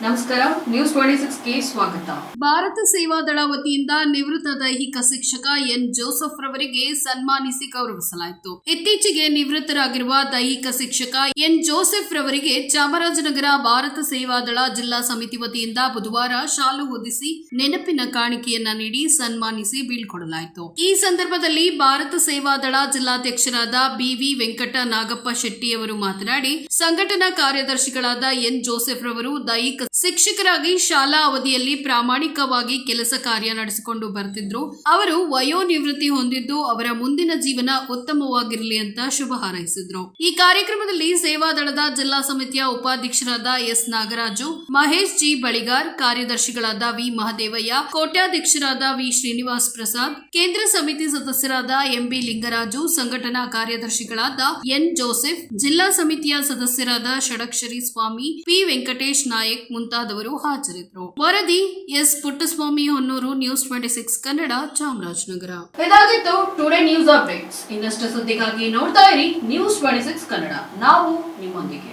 ನಮಸ್ಕಾರ news twenty ಸಿಕ್ಸ್ಗೆ ಸ್ವಾಗತ. ಭಾರತ ಸೇವಾದಳ ವತಿಯಿಂದ ನಿವೃತ್ತ ದೈಹಿಕ ಶಿಕ್ಷಕ ಎನ್ ಜೋಸೆಫ್ ರವರಿಗೆ ಸನ್ಮಾನಿಸಿ ಗೌರವಿಸಲಾಯಿತು. ಇತ್ತೀಚೆಗೆ ನಿವೃತ್ತರಾಗಿರುವ ದೈಹಿಕ ಶಿಕ್ಷಕ ಎನ್ ಜೋಸೆಫ್ ರವರಿಗೆ ಚಾಮರಾಜನಗರ ಭಾರತ ಸೇವಾದಳ ಜಿಲ್ಲಾ ಸಮಿತಿ ವತಿಯಿಂದ ಬುಧವಾರ ಶಾಲು ಹೊದಿಸಿ ನೆನಪಿನ ಕಾಣಿಕೆಯನ್ನ ನೀಡಿ ಸನ್ಮಾನಿಸಿ ಬೀಳ್ಕೊಡಲಾಯಿತು. ಈ ಸಂದರ್ಭದಲ್ಲಿ ಭಾರತ ಸೇವಾದಳ ಜಿಲ್ಲಾಧ್ಯಕ್ಷರಾದ ಬಿವಿ ವೆಂಕಟ ನಾಗಪ್ಪ ಶೆಟ್ಟಿ ಅವರು ಮಾತನಾಡಿ, ಸಂಘಟನಾ ಕಾರ್ಯದರ್ಶಿಗಳಾದ ಎನ್ ಜೋಸೆಫ್ ರವರು ದೈಹಿಕ ಶಿಕ್ಷಕರಾಗಿ ಶಾಲಾ ಅವಧಿಯಲ್ಲಿ ಪ್ರಾಮಾಣಿಕವಾಗಿ ಕೆಲಸ ಕಾರ್ಯ ನಡೆಸಿಕೊಂಡು ಬರ್ತಿದ್ರು. ಅವರು ವಯೋನಿವೃತ್ತಿ ಹೊಂದಿದ್ದು ಅವರ ಮುಂದಿನ ಜೀವನ ಉತ್ತಮವಾಗಿರಲಿ ಅಂತ ಶುಭ ಹಾರೈಸಿದ್ರು. ಈ ಕಾರ್ಯಕ್ರಮದಲ್ಲಿ ಸೇವಾದಳದ ಜಿಲ್ಲಾ ಸಮಿತಿಯ ಉಪಾಧ್ಯಕ್ಷರಾದ ಎಸ್ ನಾಗರಾಜು, ಮಹೇಶ್ ಜಿ ಬಳಿಗಾರ್, ಕಾರ್ಯದರ್ಶಿಗಳಾದ ವಿ ಮಹದೇವಯ್ಯ, ಕೋಟ್ಯಾಧ್ಯಕ್ಷರಾದ ವಿ ಶ್ರೀನಿವಾಸ್ ಪ್ರಸಾದ್, ಕೇಂದ್ರ ಸಮಿತಿ ಸದಸ್ಯರಾದ ಎಂಬಿ ಲಿಂಗರಾಜು, ಸಂಘಟನಾ ಕಾರ್ಯದರ್ಶಿಗಳಾದ ಎನ್ ಜೋಸೆಫ್, ಜಿಲ್ಲಾ ಸಮಿತಿಯ ಸದಸ್ಯರಾದ ಷಡಕ್ಷರಿ ಸ್ವಾಮಿ, ಪಿ ವೆಂಕಟೇಶ್ ನಾಯಕ್ ಮುಂತಾದವರು ಹಾಜರಿದ್ದರು. ವರದಿ S. Puttaswamy Honnur, news twenty six, Kannada, Chamarajanagar. ಇದಾಗಿತ್ತು ಟುಡೇ ನ್ಯೂಸ್ ಅಪ್ಡೇಟ್ಸ್ ಇನ್ನಷ್ಟು ಸುದ್ದಿಗಾಗಿ ನೋಡ್ತಾ ಇರಿ ನ್ಯೂಸ್ ಟ್ವೆಂಟಿ ಸಿಕ್ಸ್ ಕನ್ನಡ. ನಾವು ನಿಮ್ಮೊಂದಿಗೆ.